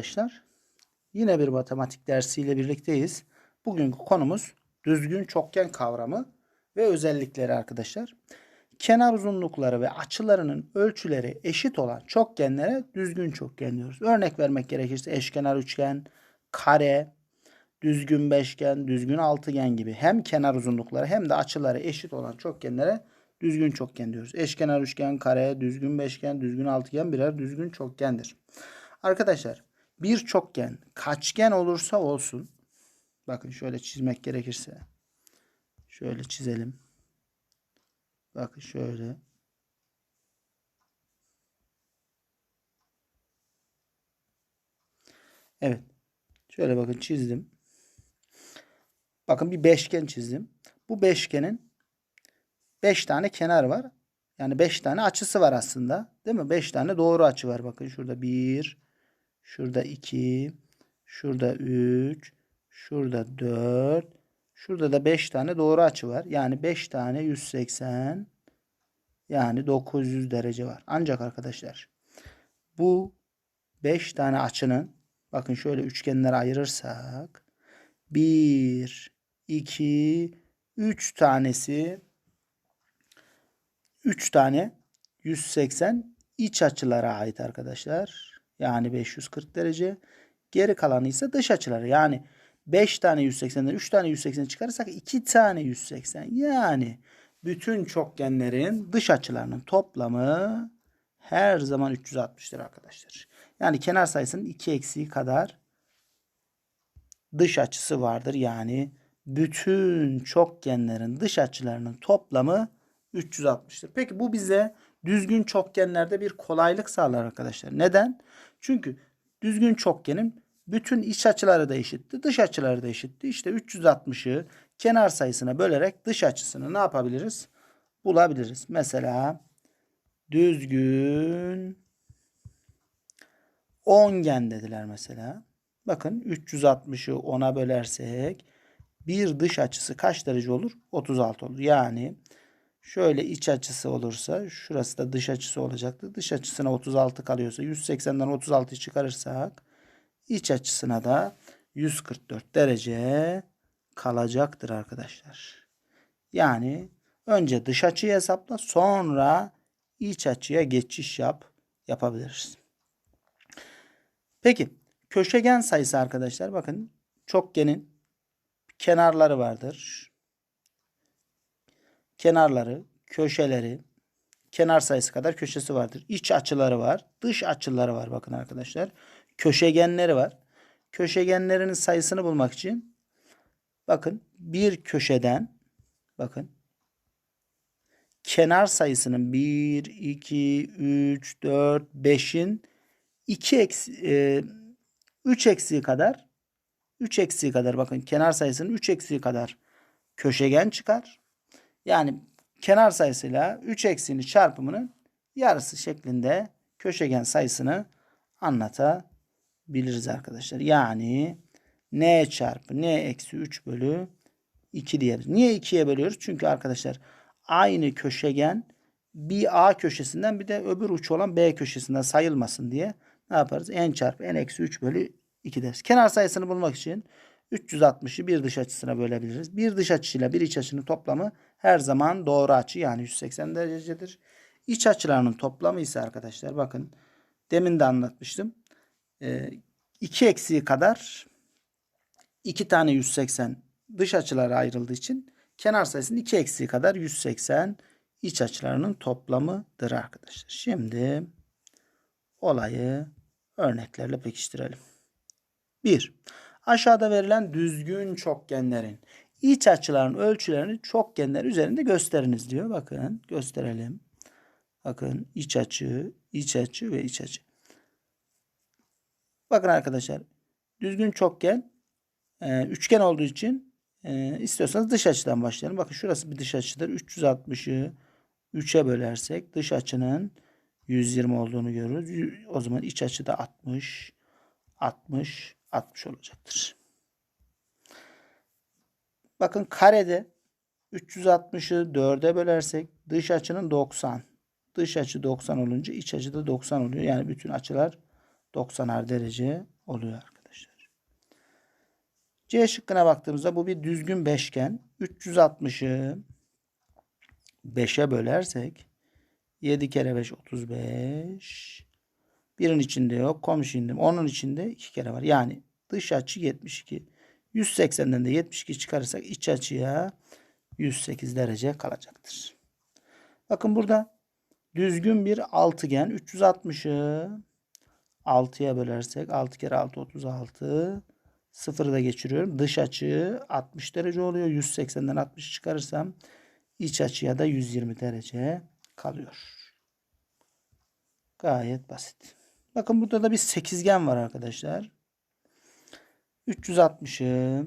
Arkadaşlar yine bir matematik dersiyle birlikteyiz. Bugünkü konumuz düzgün çokgen kavramı ve özellikleri arkadaşlar. Kenar uzunlukları ve açılarının ölçüleri eşit olan çokgenlere düzgün çokgen diyoruz. Örnek vermek gerekirse eşkenar üçgen, kare, düzgün beşgen, düzgün altıgen gibi hem kenar uzunlukları hem de açıları eşit olan çokgenlere düzgün çokgen diyoruz. Eşkenar üçgen, kare, düzgün beşgen, düzgün altıgen birer düzgün çokgendir. Arkadaşlar bir çokgen kaçgen olursa olsun bakın şöyle çizmek gerekirse şöyle çizelim. Bakın şöyle. Evet. Şöyle bakın çizdim. Bakın bir beşgen çizdim. Bu beşgenin 5 tane kenar var. Yani 5 tane açısı var aslında. Değil mi? 5 tane doğru açı var. Bakın şurada 1, şurada 2, şurada 3, şurada 4, şurada da 5 tane doğru açı var. Yani 5 tane 180 yani 900 derece var. Ancak arkadaşlar bu 5 tane açının bakın şöyle üçgenlere ayırırsak 1, 2, 3 tanesi 3 tane 180 iç açılara ait arkadaşlar. Yani 540 derece. Geri kalanı ise dış açıları. Yani 5 tane 180'den 3 tane 180 çıkarırsak 2 tane 180. Yani bütün çokgenlerin dış açılarının toplamı her zaman 360'tır arkadaşlar. Yani kenar sayısının 2 eksiği kadar dış açısı vardır. Yani bütün çokgenlerin dış açılarının toplamı 360'tır. Peki bu bize düzgün çokgenlerde bir kolaylık sağlar arkadaşlar. Neden? Çünkü düzgün çokgenin bütün iç açıları da eşitti, dış açıları da eşitti. İşte 360'ı kenar sayısına bölerek dış açısını ne yapabiliriz? Bulabiliriz. Mesela düzgün ongen dediler mesela. Bakın 360'ı 10'a bölersek bir dış açısı kaç derece olur? 36 olur. Yani Şöyle iç açısı olursa şurası da dış açısı olacaktı. Dış açısına 36 kalıyorsa 180'den 36'yı çıkarırsak iç açısına da 144 derece kalacaktır arkadaşlar. Yani önce dış açıyı hesapla sonra iç açıya geçiş yap yapabiliriz. Peki köşegen sayısı arkadaşlar bakın çokgenin kenarları vardır kenarları, köşeleri, kenar sayısı kadar köşesi vardır. İç açıları var, dış açıları var bakın arkadaşlar. Köşegenleri var. Köşegenlerinin sayısını bulmak için bakın bir köşeden bakın kenar sayısının 1, 2, 3, 4, 5'in 2 eksi, e, 3 eksiği kadar 3 eksiği kadar bakın kenar sayısının 3 eksiği kadar köşegen çıkar. Yani kenar sayısıyla 3 eksiğini çarpımının yarısı şeklinde köşegen sayısını anlatabiliriz arkadaşlar. Yani n çarpı n eksi 3 bölü 2 diyoruz. Niye 2'ye bölüyoruz? Çünkü arkadaşlar aynı köşegen bir A köşesinden bir de öbür uç olan B köşesinden sayılmasın diye ne yaparız? n çarpı n eksi 3 bölü 2 deriz. Kenar sayısını bulmak için 360'ı bir dış açısına bölebiliriz. Bir dış açıyla bir iç açının toplamı her zaman doğru açı yani 180 derecedir. İç açılarının toplamı ise arkadaşlar bakın demin de anlatmıştım. 2 ee, eksiği kadar 2 tane 180 dış açılara ayrıldığı için kenar sayısının 2 eksiği kadar 180 iç açılarının toplamıdır arkadaşlar. Şimdi olayı örneklerle pekiştirelim. 1. Aşağıda verilen düzgün çokgenlerin iç açıların ölçülerini çokgenler üzerinde gösteriniz diyor. Bakın gösterelim. Bakın iç açı, iç açı ve iç açı. Bakın arkadaşlar düzgün çokgen e, üçgen olduğu için e, istiyorsanız dış açıdan başlayalım. Bakın şurası bir dış açıdır. 360'ı 3'e bölersek dış açının 120 olduğunu görürüz. O zaman iç açı da 60, 60, 60 olacaktır. Bakın karede 360'ı 4'e bölersek dış açının 90. Dış açı 90 olunca iç açı da 90 oluyor. Yani bütün açılar 90'ar derece oluyor arkadaşlar. C şıkkına baktığımızda bu bir düzgün beşgen. 360'ı 5'e bölersek 7 kere 5 35. Birin içinde yok. Komşu indim. Onun içinde 2 kere var. Yani dış açı 72. 180'den de 72 çıkarırsak iç açıya 108 derece kalacaktır. Bakın burada düzgün bir altıgen 360'ı 6'ya bölersek 6 kere 6 36 sıfırı da geçiriyorum. Dış açı 60 derece oluyor. 180'den 60 çıkarırsam iç açıya da 120 derece kalıyor. Gayet basit. Bakın burada da bir sekizgen var arkadaşlar. 360'ı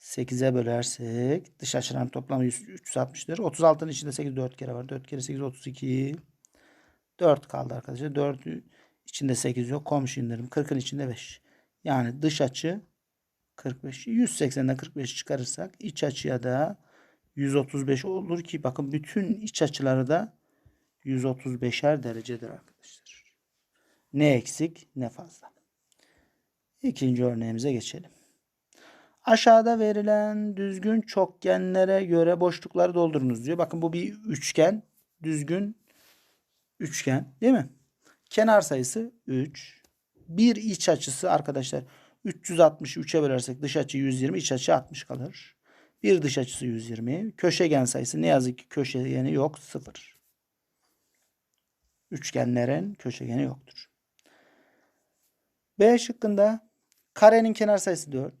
8'e bölersek dış açıların toplamı 360'dır. 36'nın içinde 8 4 kere var. 4 kere 8 32. 4 kaldı arkadaşlar. 4 içinde 8 yok. Komşu indirim. 40'ın içinde 5. Yani dış açı 45. 180'den 45 çıkarırsak iç açıya da 135 olur ki bakın bütün iç açıları da 135'er derecedir arkadaşlar. Ne eksik ne fazla. İkinci örneğimize geçelim. Aşağıda verilen düzgün çokgenlere göre boşlukları doldurunuz diyor. Bakın bu bir üçgen. Düzgün üçgen değil mi? Kenar sayısı 3. Bir iç açısı arkadaşlar 360'ı 3'e bölersek dış açı 120, iç açı 60 kalır. Bir dış açısı 120. Köşegen sayısı ne yazık ki köşegeni yok 0. Üçgenlerin köşegeni yoktur. B şıkkında karenin kenar sayısı 4.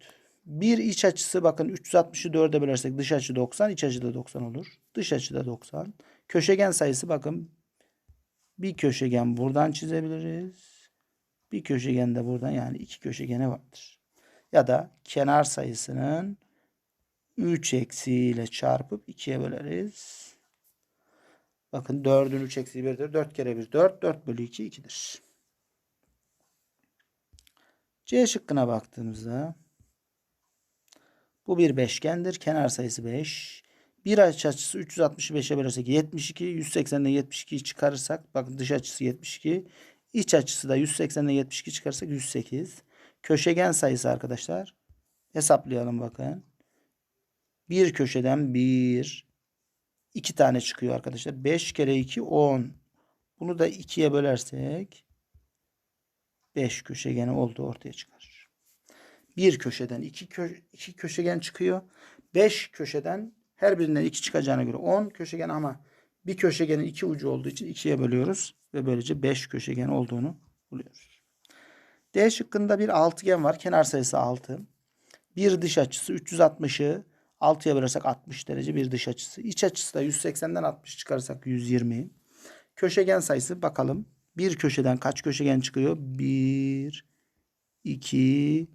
Bir iç açısı bakın 360'ı 4'e bölersek dış açı 90, iç açı da 90 olur. Dış açı da 90. Köşegen sayısı bakın bir köşegen buradan çizebiliriz. Bir köşegen de buradan yani iki köşegeni vardır. Ya da kenar sayısının 3 eksiğiyle çarpıp 2'ye böleriz. Bakın 4'ün 3 eksiği 1'dir. 4 kere 1 4. 4 bölü 2 2'dir. C şıkkına baktığımızda bu bir beşgendir. Kenar sayısı 5. Bir açı açısı 360'ı 5'e bölersek 72. 180'den 72'yi çıkarırsak bakın dış açısı 72. İç açısı da 180'den 72 çıkarırsak 108. Köşegen sayısı arkadaşlar. Hesaplayalım bakın. Bir köşeden bir. İki tane çıkıyor arkadaşlar. 5 kere 2 10. Bunu da 2'ye bölersek 5 köşegeni olduğu ortaya çıkar. Bir köşeden 2 kö iki köşegen çıkıyor. 5 köşeden her birinden 2 çıkacağına göre 10 köşegen ama bir köşegenin iki ucu olduğu için 2'ye bölüyoruz ve böylece 5 köşegen olduğunu buluyoruz. D şıkkında bir altıgen var. Kenar sayısı 6. Bir dış açısı 360'ı 6'ya bölersek 60 derece bir dış açısı. İç açısı da 180'den 60 çıkarırsak 120. Köşegen sayısı bakalım. Bir köşeden kaç köşegen çıkıyor? 1, 2,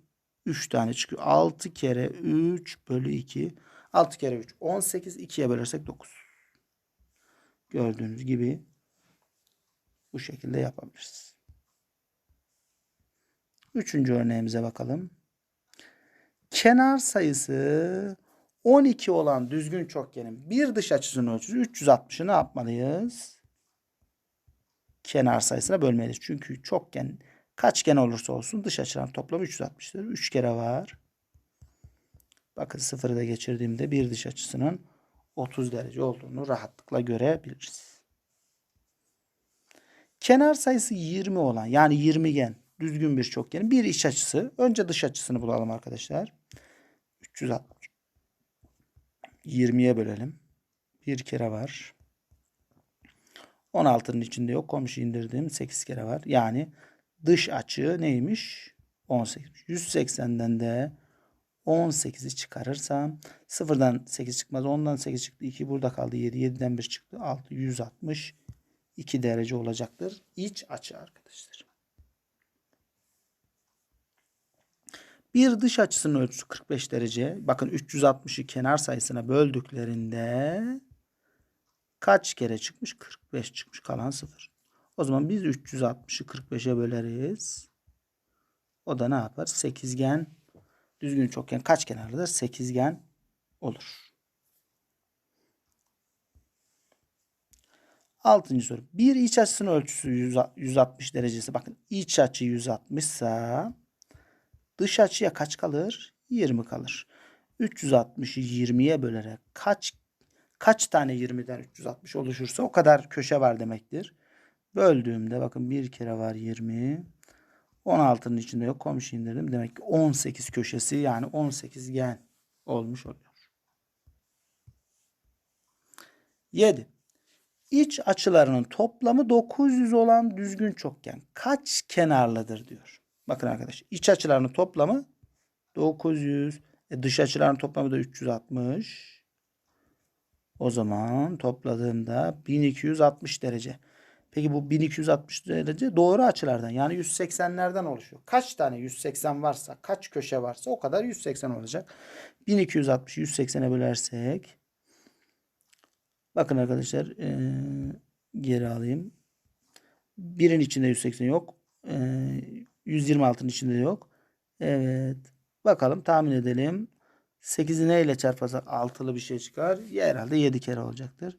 3 tane çıkıyor. 6 kere 3 bölü 2. 6 kere 3 18. 2'ye bölersek 9. Gördüğünüz gibi bu şekilde yapabiliriz. Üçüncü örneğimize bakalım. Kenar sayısı 12 olan düzgün çokgenin bir dış açısının ölçüsü 360'ı ne yapmalıyız? Kenar sayısına bölmeliyiz. Çünkü çokgen kaç gen olursa olsun dış açıların toplamı 360'tır. 3 kere var. Bakın sıfırı da geçirdiğimde bir dış açısının 30 derece olduğunu rahatlıkla görebiliriz. Kenar sayısı 20 olan yani 20 gen düzgün bir çokgenin bir iç açısı. Önce dış açısını bulalım arkadaşlar. 360. 20'ye bölelim. Bir kere var. 16'nın içinde yok. Komşu indirdim. 8 kere var. Yani dış açı neymiş? 18. 180'den de 18'i çıkarırsam sıfırdan 8 çıkmaz. 10'dan 8 çıktı. 2 burada kaldı. 7. 7'den 1 çıktı. 6. 160 2 derece olacaktır. İç açı arkadaşlar. Bir dış açısının ölçüsü 45 derece. Bakın 360'ı kenar sayısına böldüklerinde kaç kere çıkmış? 45 çıkmış. Kalan 0. O zaman biz 360'ı 45'e böleriz. O da ne yapar? Sekizgen düzgün çokgen kaç kenarlıdır? Sekizgen olur. Altıncı soru. Bir iç açısının ölçüsü 100 160 derecesi. Bakın iç açı 160 ise dış açıya kaç kalır? 20 kalır. 360'ı 20'ye bölerek kaç kaç tane 20'den 360 oluşursa o kadar köşe var demektir. Böldüğümde bakın bir kere var 20. 16'nın içinde yok. Komşu indirdim. Demek ki 18 köşesi yani 18 gen olmuş oluyor. 7. İç açılarının toplamı 900 olan düzgün çokgen kaç kenarlıdır diyor. Bakın arkadaşlar iç açılarının toplamı 900. E dış açıların toplamı da 360. O zaman topladığımda 1260 derece. Peki bu 1260 derece doğru açılardan yani 180'lerden oluşuyor. Kaç tane 180 varsa, kaç köşe varsa o kadar 180 olacak. 1260'ı 180'e bölersek bakın arkadaşlar ee, geri alayım. Birin içinde 180 yok. E, 126'nın içinde yok. Evet. Bakalım tahmin edelim. 8'i neyle çarparsak altılı bir şey çıkar. Ya herhalde 7 kere olacaktır.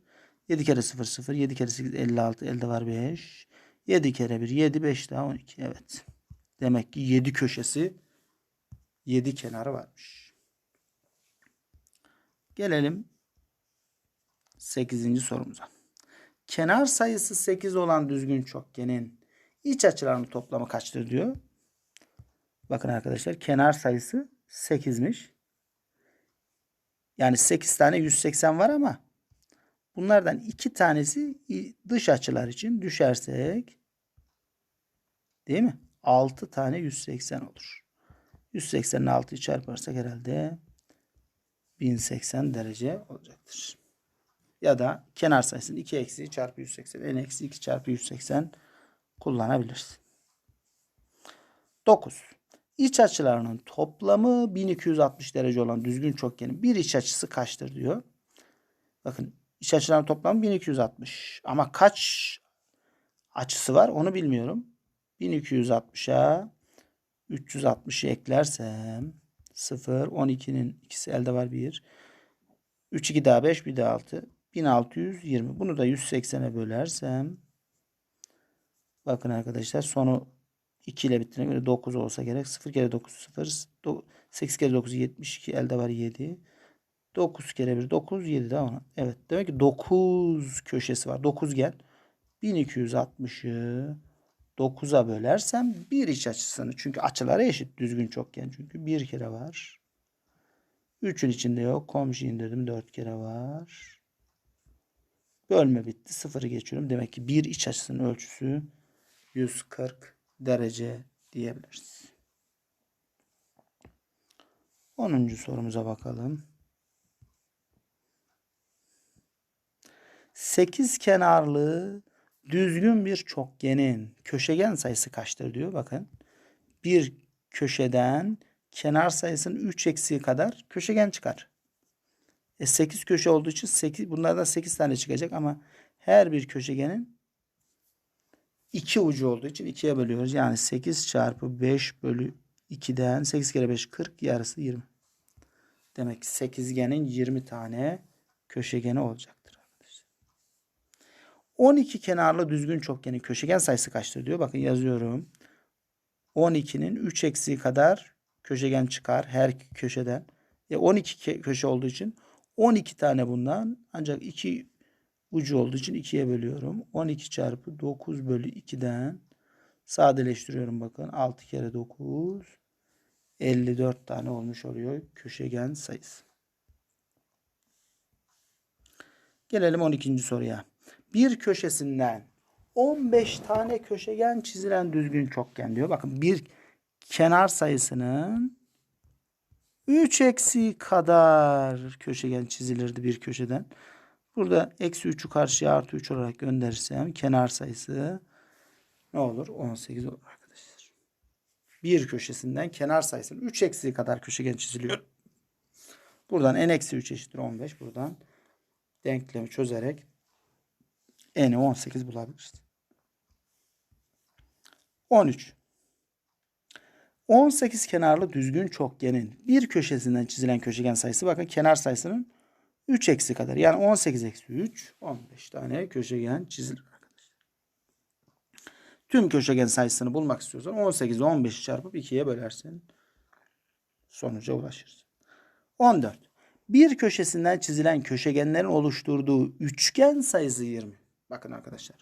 7 kere 0 0. 7 kere 8 56. Elde var 5. 7 kere 1 7 5 daha 12. Evet. Demek ki 7 köşesi 7 kenarı varmış. Gelelim 8. sorumuza. Kenar sayısı 8 olan düzgün çokgenin iç açılarının toplamı kaçtır diyor. Bakın arkadaşlar kenar sayısı 8'miş. Yani 8 tane 180 var ama bunlardan 2 tanesi dış açılar için düşersek değil mi? 6 tane 180 olur. 180'in 6'yı çarparsak herhalde 1080 derece olacaktır. Ya da kenar sayısının 2 eksiği çarpı 180 en eksi 2 çarpı 180 kullanabilirsin. 9. İç açılarının toplamı 1260 derece olan düzgün çokgenin bir iç açısı kaçtır diyor. Bakın iç açıların toplamı 1260. Ama kaç açısı var onu bilmiyorum. 1260'a 360'ı eklersem 0, 12'nin ikisi elde var 1. 3, 2 daha 5, 1 daha 6. 1620. Bunu da 180'e bölersem bakın arkadaşlar sonu 2 ile bittiğine göre 9 olsa gerek. 0 kere 9 0. 8 kere 9 72. Elde var 7. 9 kere 1 9 7 daha ona. Evet demek ki 9 köşesi var. 9 gel. 1260'ı 9'a bölersem bir iç açısını. Çünkü açıları eşit düzgün çokgen. Çünkü bir kere var. 3'ün içinde yok. Komşu indirdim 4 kere var. Bölme bitti. Sıfırı geçiyorum. Demek ki bir iç açısının ölçüsü 140 derece diyebiliriz. 10. sorumuza bakalım. 8 kenarlı düzgün bir çokgenin köşegen sayısı kaçtır diyor. Bakın. Bir köşeden kenar sayısının 3 eksiği kadar köşegen çıkar. E 8 köşe olduğu için 8 bunlardan 8 tane çıkacak ama her bir köşegenin 2 ucu olduğu için 2'ye bölüyoruz. Yani 8 çarpı 5 bölü 2'den 8 kere 5 40 yarısı 20. Demek ki sekizgenin 20 tane köşegeni olacaktır arkadaşlar. 12 kenarlı düzgün çokgenin köşegen sayısı kaçtır diyor. Bakın yazıyorum. 12'nin 3 eksiği kadar köşegen çıkar her köşeden. E 12 köşe olduğu için 12 tane bundan ancak 2 ucu olduğu için 2'ye bölüyorum. 12 çarpı 9 bölü 2'den sadeleştiriyorum bakın. 6 kere 9 54 tane olmuş oluyor köşegen sayısı. Gelelim 12. soruya. Bir köşesinden 15 tane köşegen çizilen düzgün çokgen diyor. Bakın bir kenar sayısının 3 eksi kadar köşegen çizilirdi bir köşeden. Burada eksi 3'ü karşıya artı 3 olarak gönderirsem kenar sayısı ne olur? 18 olur arkadaşlar. Bir köşesinden kenar sayısının 3 eksiği kadar köşegen çiziliyor. Buradan n eksi 3 eşittir 15. Buradan denklemi çözerek n'i 18 bulabiliriz. 13. 18 kenarlı düzgün çokgenin bir köşesinden çizilen köşegen sayısı bakın kenar sayısının 3 eksi kadar. Yani 18 eksi 3 15 tane köşegen çizilir arkadaşlar. Tüm köşegen sayısını bulmak istiyorsan 18 ile 15'i çarpıp 2'ye bölersin. Sonuca ulaşırsın. 14. Bir köşesinden çizilen köşegenlerin oluşturduğu üçgen sayısı 20. Bakın arkadaşlar.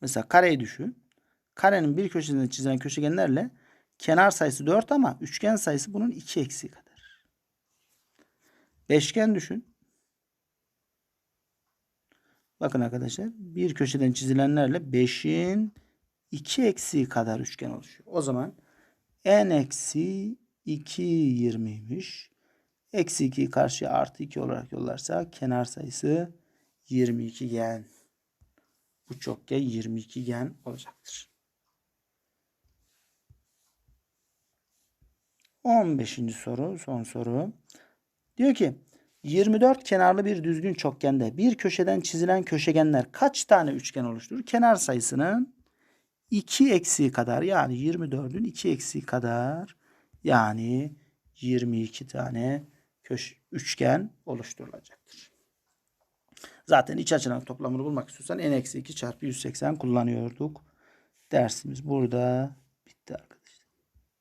Mesela kareyi düşün. Karenin bir köşesinden çizilen köşegenlerle kenar sayısı 4 ama üçgen sayısı bunun 2 eksiği kadar. Beşgen düşün. Bakın arkadaşlar bir köşeden çizilenlerle 5'in 2 eksiği kadar üçgen oluşuyor. O zaman n eksi 2 20'ymiş. Eksi 2'yi karşıya artı 2 olarak yollarsak kenar sayısı 22 gen. Bu çokgen 22 gen olacaktır. 15. soru son soru. Diyor ki 24 kenarlı bir düzgün çokgende bir köşeden çizilen köşegenler kaç tane üçgen oluşturur? Kenar sayısının 2 eksiği kadar yani 24'ün 2 eksiği kadar yani 22 tane köş üçgen oluşturulacaktır. Zaten iç açıların toplamını bulmak istiyorsan n eksi 2 çarpı 180 kullanıyorduk. Dersimiz burada bitti arkadaşlar.